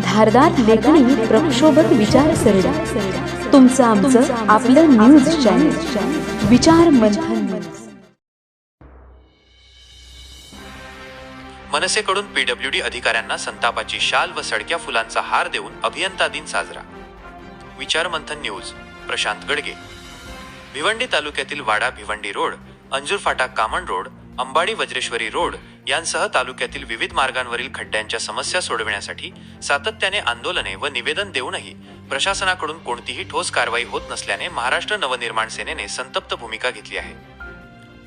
धारदार लेखणी प्रक्षोभक विचारसरणी. तुमचं आमचं आपलं न्यूज चॅनल विचार मंथन मनसेकडून पीडब्ल्यूडी अधिकाऱ्यांना संतापाची शाल व सडक्या फुलांचा हार देऊन अभियंता दिन साजरा. विचार मंथन न्यूज प्रशांत गडगे. भिवंडी तालुक्यातील वाडा भिवंडी रोड अंजूर फाटा कामण रोड अंबाडी वज्रेश्वरी रोड यांसह तालुक्यातील विविध मार्गांवरील खड्ड्यांच्या समस्या सोडविण्यासाठी सातत्याने आंदोलने व निवेदन देऊनही प्रशासनाकडून कोणतीही ठोस कारवाई होत नसल्याने महाराष्ट्र नवनिर्माण सेनेने संतप्त भूमिका घेतली आहे.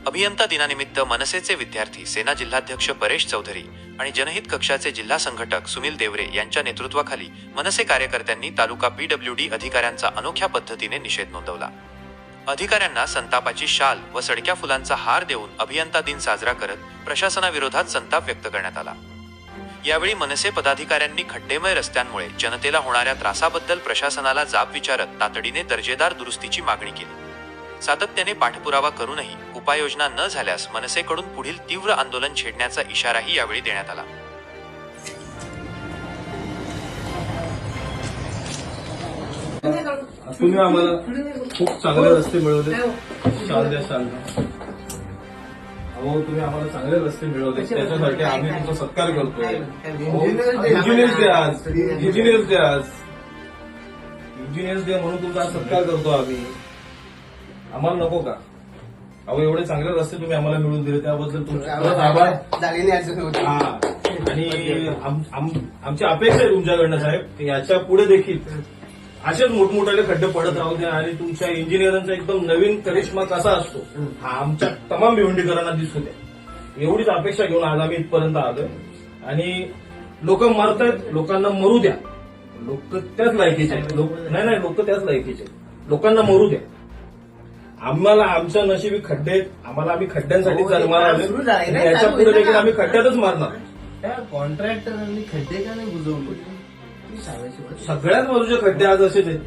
अभियंता दिनानिमित्त मनसेचे विद्यार्थी सेना जिल्हाध्यक्ष परेश चौधरी आणि जनहित कक्षाचे जिल्हा संघटक सुनील देवरे यांच्या नेतृत्वाखाली मनसे कार्यकर्त्यांनी तालुका पीडब्ल्यूडी अधिकाऱ्यांचा अनोख्या पद्धतीने निषेध नोंदवला. अधिकाऱ्यांना संतापाची शाल व सडक्या फुलांचा हार देऊन अभियंता दिन साजरा करत प्रशासनाविरोधात संताप व्यक्त करण्यात आला. यावेळी मनसे पदाधिकाऱ्यांनी खड्डेमय रस्त्यांमुळे जनतेला होणाऱ्या त्रासाबद्दल प्रशासनाला जाब विचारत तातडीने दर्जेदार दुरुस्तीची मागणी केली. सातत्याने पाठपुरावा करूनही उपाययोजना न झाल्यास मनसेकडून पुढील तीव्र आंदोलन छेडण्याचा इशाराही यावेळी देण्यात आला. तुम्ही आम्हाला खूप चांगले रस्ते मिळवले. शाल द्या शाल द्या. अहो तुम्ही आम्हाला चांगले रस्ते मिळवले. त्याच्यासाठी आम्ही तुमचा सत्कार करतोय. इंजिनियर्स डे आज. इंजिनियर्स डे आज. इंजिनियर्स डे म्हणून तुमचा आज सत्कार करतो आम्ही. आम्हाला नको का? अहो एवढे चांगले रस्ते तुम्ही आम्हाला मिळवून दिले. त्याबद्दल तुमचे आभार. हा. आणि आम- आम- आमची अपेक्षा आहे तुमच्याकडनं साहेब. की याच्यापुढे देखील असेच मोठमोठाले खड्डे पडत राहू द्या आणि तुमच्या इंजिनियरांचा एकदम नवीन करिश्मा कसा असतो हा आमच्या तमाम भिवंडीकरांना दिसू द्या. एवढीच अपेक्षा घेऊन आज आम्ही इथपर्यंत आलोय. आणि लोक मरतायत लोकांना मरू द्या. लोक त्याच लायकीचे आहेत. लोक नाही नाही लोक त्याच लायकीचे आहेत. लोकांना मरू द्या. आम्हाला आमच्या नशिबी खड्डे आहेत. आम्हाला आम्ही खड्ड्यांसाठी हो, जन्माला याच्या चालू पुढे देखील. आम्ही खड्ड्यातच मारणार. त्या कॉन्ट्रॅक्टरांनी खड्डे का नाही बुजवले. सगळ्याच बाजूचे खड्डे आज असेच आहेत.